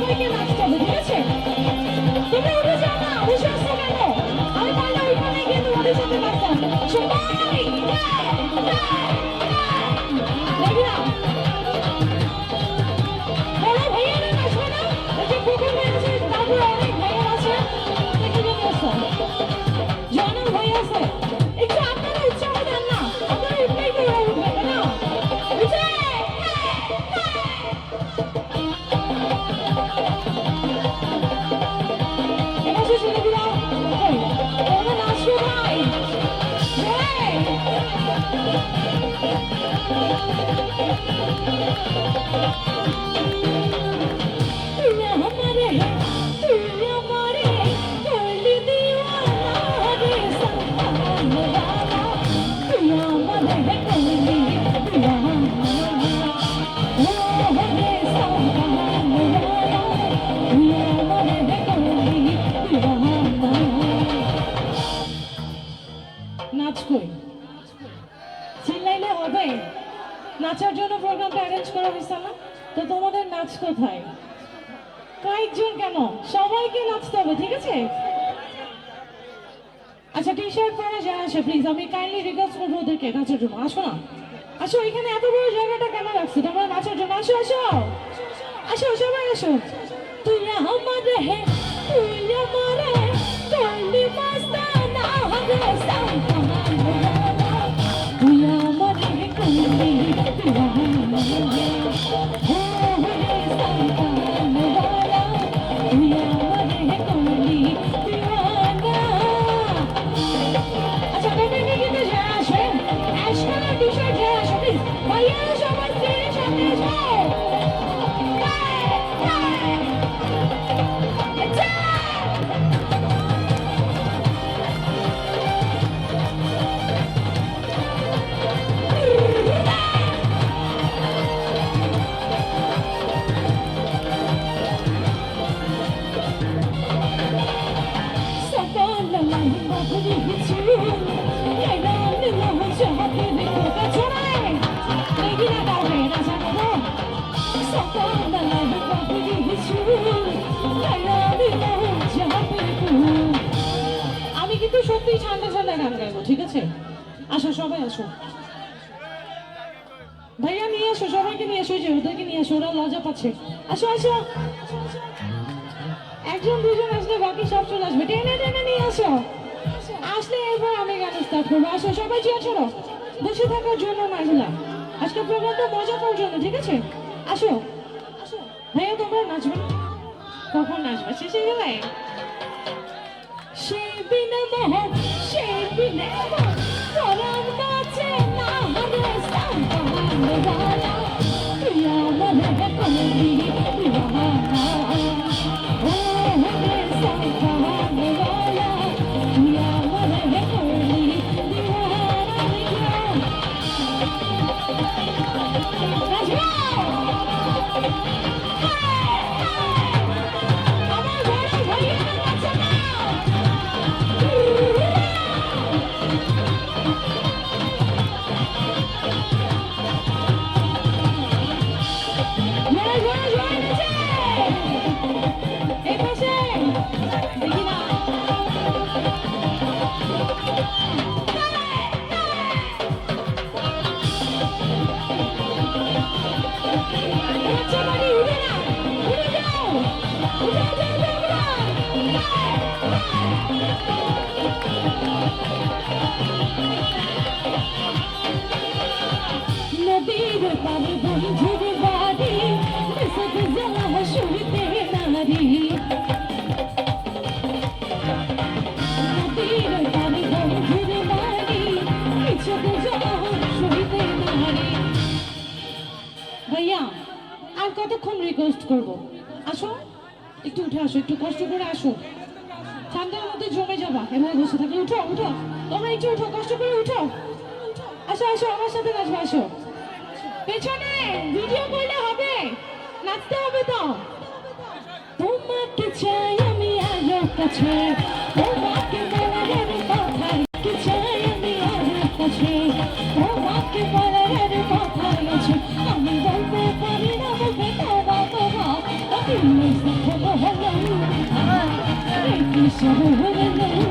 সবাইকে নাচ কই চিল্লাইলে হবে। নাচার জন্য প্রোগ্রামটা অ্যারেঞ্জ করা হয়েছে না? তো তোমাদের নাচ কোথায়? কয়েকজন কেন? সবাইকে নাচতে হবে, ঠিক আছে? আচ্ছা টি শার্ট পরা যারা আসে প্লিজ আমি কাইন্ডলি রিকোয়েস্ট করব ওদেরকে নাচার জন্য। আসো না। আসো, এখানে এত বড় জায়গাটা কেন রাখছি? তোমরা নাচার জন্য আসো আসো। আসো, সবাই আসো। তুই আমার হে, তুই আমার হে চলি মাস্তানা হবে সাউন্ড সত্যি ঠান্ডা ঠান্ডা গান গাইবো, ঠিক আছে? আসো, সবাই আসো। ভাইয়া, নিয়ে আসো, সবাইকে নিয়ে আসো যে ওদেরকে নিয়ে আসো, ওরা লজা পাচ্ছে। আসো আসো। একজন, দুজন আসলে বাকি সব চলে আসবে। টেনে টেনে নিয়ে আসো। আসলে এবার আমি গান স্টার্ট করব। আসো, সবাই চেয়ার ছোড়ো। বসে থাকার জন্য না এগুলা। আজকে প্রোগ্রামটা মজা করার জন্য, ঠিক আছে? আসো। ভাইয়া, তোমরা নাচবে? কখন নাচবে? শেষে গেলে? সেই বিনা মোহন সেই বিনা মোহন পরাণ কাছে না হবে সাম্পানওয়ালা করব। আসো, একটু উঠে আসো, একটু কষ্ট করে আসো। ঠান্ডার মধ্যে জমে যাবা। এভাবে বসে থাকলে উঠো উঠো। তোমরা একটু উঠো, কষ্ট করে উঠো। আসো আসো, আমার সাথে নাচবে, আসো। পেছনে ভিডিও করলে হবে। নাচতে হবে তো। তোমাকে চাই আমি আরও কাছে। তোমাকে আসো